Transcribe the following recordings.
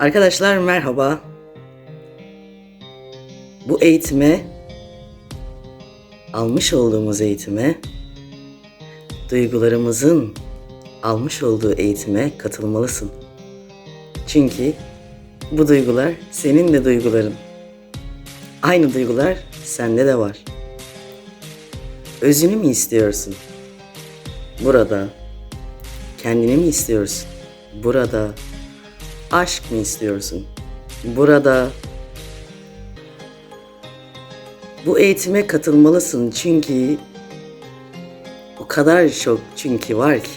Arkadaşlar merhaba. Bu eğitime almış olduğumuz eğitime duygularımızın almış olduğu eğitime katılmalısın. Çünkü bu duygular senin de duyguların. Aynı duygular sende de var. Özünü mü istiyorsun? Burada. Kendini mi istiyorsun? Burada. Aşk mı istiyorsun? Burada. Bu eğitime katılmalısın çünkü o kadar çok çünkü var ki.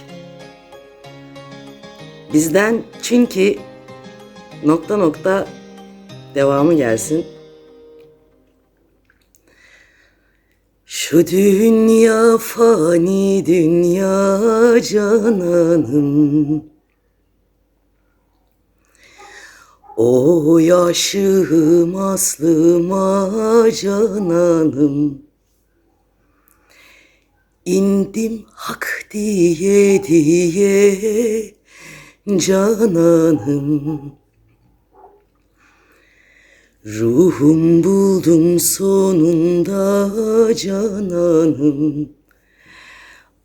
Bizden çünkü nokta nokta devamı gelsin. Şu dünya fani dünya cananım O yaşım aslıma cananım. İndim hak diye diye cananım. Ruhum buldum sonunda cananım.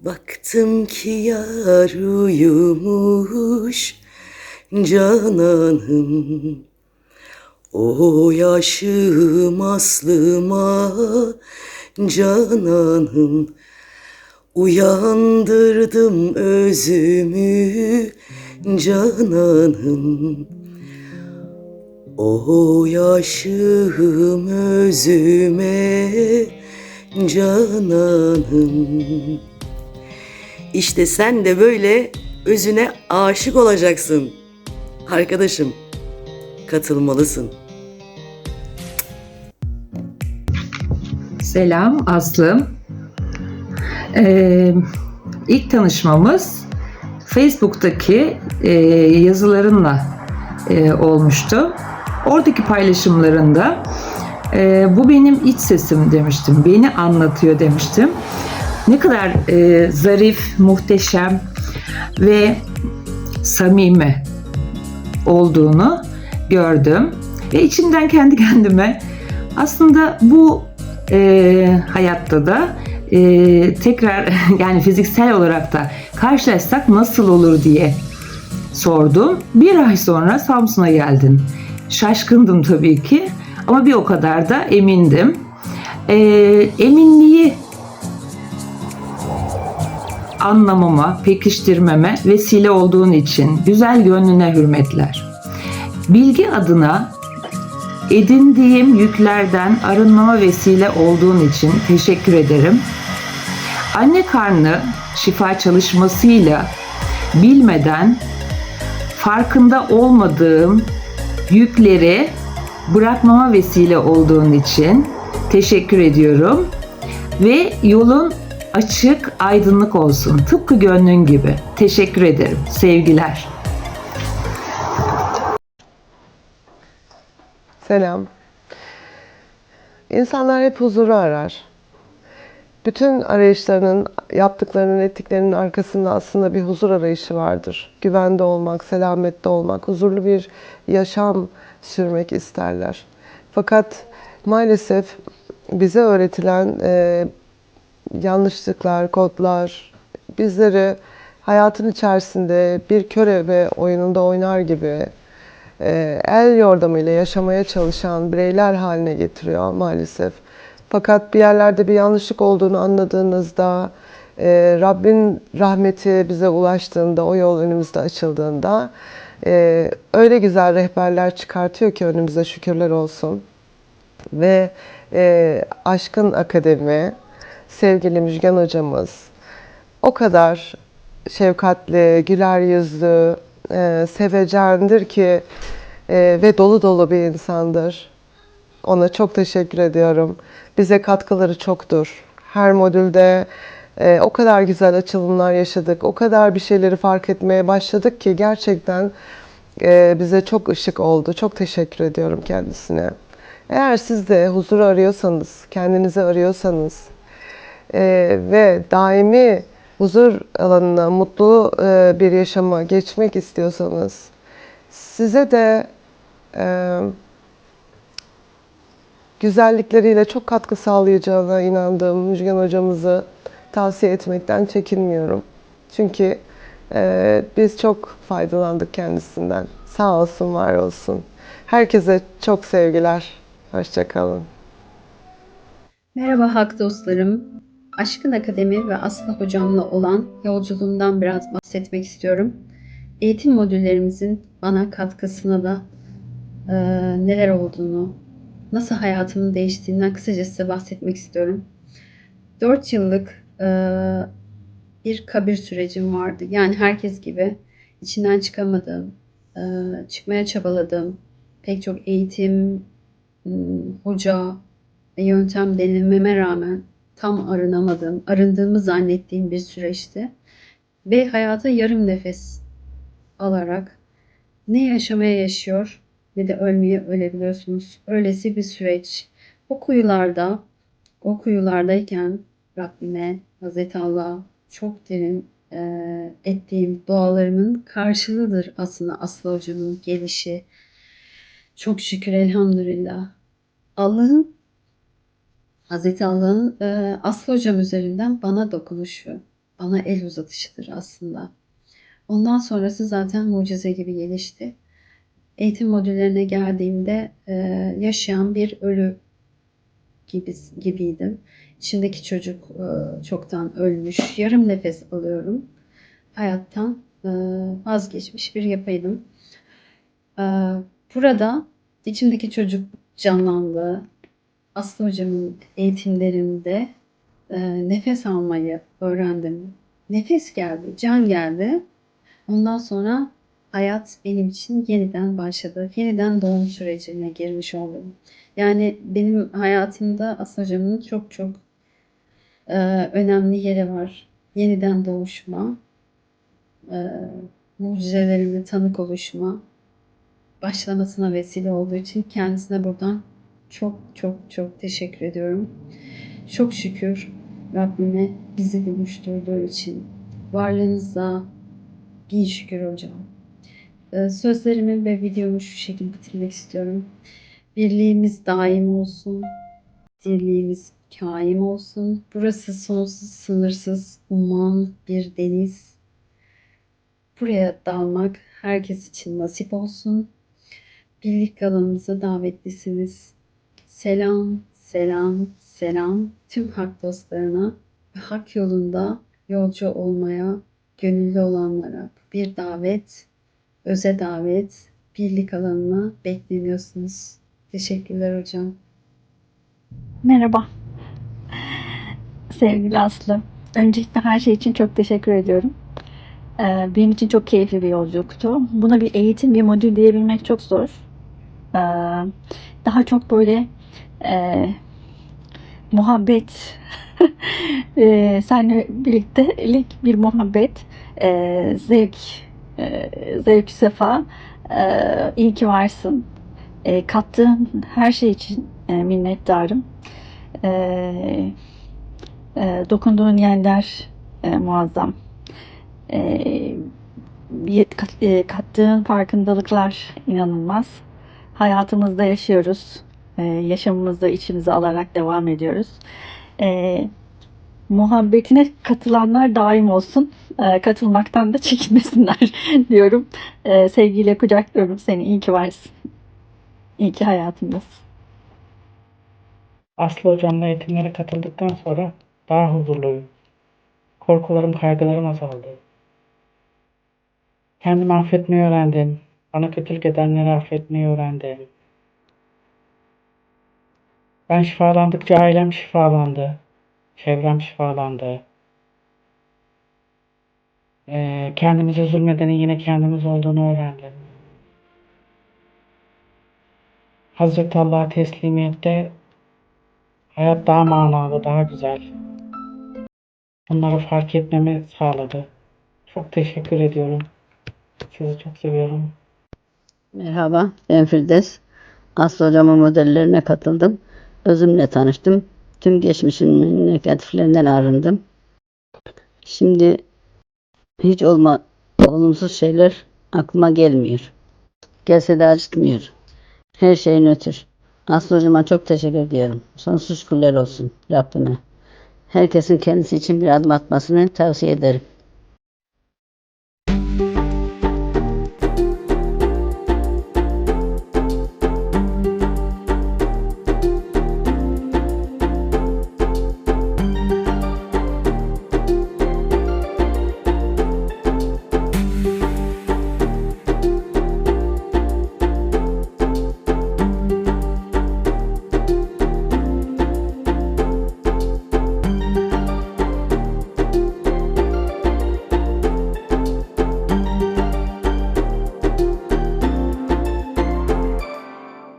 Baktım ki yar uyumuş cananım. O yaşım aslıma cananım. Uyandırdım özümü cananım. O yaşım özüme cananım. İşte sen de böyle özüne aşık olacaksın. Arkadaşım, katılmalısın. Selam Aslı. Ee, ilk tanışmamız Facebook'taki e, yazılarınla e, olmuştu. Oradaki paylaşımlarında e, bu benim iç sesim demiştim. Beni anlatıyor demiştim. Ne kadar e, zarif, muhteşem ve samimi olduğunu gördüm. Ve içimden kendi kendime aslında bu e, hayatta da e, tekrar yani fiziksel olarak da karşılaşsak nasıl olur diye sordum. Bir ay sonra Samsun'a geldin. Şaşkındım tabii ki ama bir o kadar da emindim. E, eminliği anlamama, pekiştirmeme vesile olduğun için güzel gönlüne hürmetler. Bilgi adına edindiğim yüklerden arınmama vesile olduğun için teşekkür ederim. Anne karnı şifa çalışmasıyla bilmeden farkında olmadığım yükleri bırakmama vesile olduğun için teşekkür ediyorum. Ve yolun açık, aydınlık olsun. Tıpkı gönlün gibi. Teşekkür ederim. Sevgiler. Selam. İnsanlar hep huzuru arar. Bütün arayışlarının, yaptıklarının, ettiklerinin arkasında aslında bir huzur arayışı vardır. Güvende olmak, selamette olmak, huzurlu bir yaşam sürmek isterler. Fakat maalesef bize öğretilen e, yanlışlıklar, kodlar bizleri hayatın içerisinde bir körebe oyununda oynar gibi e, el yordamıyla yaşamaya çalışan bireyler haline getiriyor maalesef. Fakat bir yerlerde bir yanlışlık olduğunu anladığınızda, e, Rabbin rahmeti bize ulaştığında, o yol önümüzde açıldığında e, öyle güzel rehberler çıkartıyor ki önümüze şükürler olsun. Ve e, Aşkın Akademi, sevgili Müjgan hocamız o kadar şefkatli, güler yüzlü, e, sevecendir ki e, ve dolu dolu bir insandır. Ona çok teşekkür ediyorum. Bize katkıları çoktur. Her modülde e, o kadar güzel açılımlar yaşadık. O kadar bir şeyleri fark etmeye başladık ki gerçekten e, bize çok ışık oldu. Çok teşekkür ediyorum kendisine. Eğer siz de huzur arıyorsanız, kendinizi arıyorsanız e, ve daimi huzur alanına, mutlu e, bir yaşama geçmek istiyorsanız size de e, güzellikleriyle çok katkı sağlayacağına inandığım Müjgan hocamızı tavsiye etmekten çekinmiyorum. Çünkü e, biz çok faydalandık kendisinden. Sağ olsun, var olsun. Herkese çok sevgiler. Hoşçakalın. Merhaba hak dostlarım. Aşkın Akademi ve Aslı hocamla olan yolculuğumdan biraz bahsetmek istiyorum. Eğitim modüllerimizin bana katkısına da e, neler olduğunu, nasıl hayatımın değiştiğinden kısaca size bahsetmek istiyorum. 4 yıllık e, bir kabir sürecim vardı. Yani herkes gibi içinden çıkamadığım, e, çıkmaya çabaladığım pek çok eğitim, hoca, yöntem denememe rağmen tam arınamadığım, arındığımı zannettiğim bir süreçti. Ve hayata yarım nefes alarak ne yaşamaya yaşıyor ne de ölmeye ölebiliyorsunuz. Öylesi bir süreç. O kuyularda, o kuyulardayken Rabbime, Hazreti Allah'a çok derin e, ettiğim dualarımın karşılığıdır aslında Aslı Hocam'ın gelişi. Çok şükür elhamdülillah. Allah'ın Hazreti Allah'ın e, Aslı Hocam üzerinden bana dokunuşu, bana el uzatışıdır aslında. Ondan sonrası zaten mucize gibi gelişti. Eğitim modüllerine geldiğimde e, yaşayan bir ölü gibi, gibiydim. İçimdeki çocuk e, çoktan ölmüş. Yarım nefes alıyorum. Hayattan e, vazgeçmiş bir yapaydım. E, burada içimdeki çocuk canlandı. Aslı hocamın eğitimlerinde e, nefes almayı öğrendim. Nefes geldi, can geldi. Ondan sonra hayat benim için yeniden başladı. Yeniden doğum sürecine girmiş oldum. Yani benim hayatımda Aslı hocamın çok çok e, önemli yeri var. Yeniden doğuşma, e, mucizelerime tanık oluşma başlamasına vesile olduğu için kendisine buradan çok çok çok teşekkür ediyorum. Çok şükür Rabbime bizi buluşturduğu için. Varlığınıza bin şükür hocam. Ee, Sözlerimi ve videomu şu şekilde bitirmek istiyorum. Birliğimiz daim olsun. Dirliğimiz kaim olsun. Burası sonsuz, sınırsız, umman bir deniz. Buraya dalmak herkes için nasip olsun. Birlik alanımıza davetlisiniz. Selam, selam, selam tüm hak dostlarına ve hak yolunda yolcu olmaya gönüllü olanlara bir davet, öze davet, birlik alanına bekleniyorsunuz. Teşekkürler hocam. Merhaba. Sevgili Aslı. Öncelikle her şey için çok teşekkür ediyorum. Ee, Benim için çok keyifli bir yolculuktu. Buna bir eğitim, bir modül diyebilmek çok zor. Ee, Daha çok böyle e, muhabbet, e, seninle birliktelik bir muhabbet, e, zevk, e, zevk sefa. E, iyi ki varsın. E, kattığın her şey için e, minnettarım. E, e, dokunduğun yerler e, muazzam. E, kattığın farkındalıklar inanılmaz. Hayatımızda yaşıyoruz. E, yaşamımızda içimize alarak devam ediyoruz. E, muhabbetine katılanlar daim olsun. E, katılmaktan da çekinmesinler diyorum. E, sevgiyle kucaklıyorum seni. İyi ki varsın. İyi ki hayatımdasın. Aslı hocamla eğitimlere katıldıktan sonra daha huzurluyum. Korkularım, kaygılarım azaldı. Kendimi affetmeyi öğrendim. Bana kötülük edenleri affetmeyi öğrendim. Ben şifalandıkça ailem şifalandı. Çevrem şifalandı. Ee, kendimize zulmedenin yine kendimiz olduğunu öğrendim. Hazreti Allah'a teslimiyette hayat daha manalı, daha güzel. Bunları fark etmemi sağladı. Çok teşekkür ediyorum. Sizi çok seviyorum. Merhaba, ben Firdevs. Aslı Hocam'ın modellerine katıldım. Özümle tanıştım. Tüm geçmişimin negatiflerinden arındım. Şimdi hiç olma olumsuz şeyler aklıma gelmiyor. Gelse de acıtmıyor. Her şeyin ötür. Aslı hocama çok teşekkür ediyorum. Sonsuz şükürler olsun Rabbime. Herkesin kendisi için bir adım atmasını tavsiye ederim.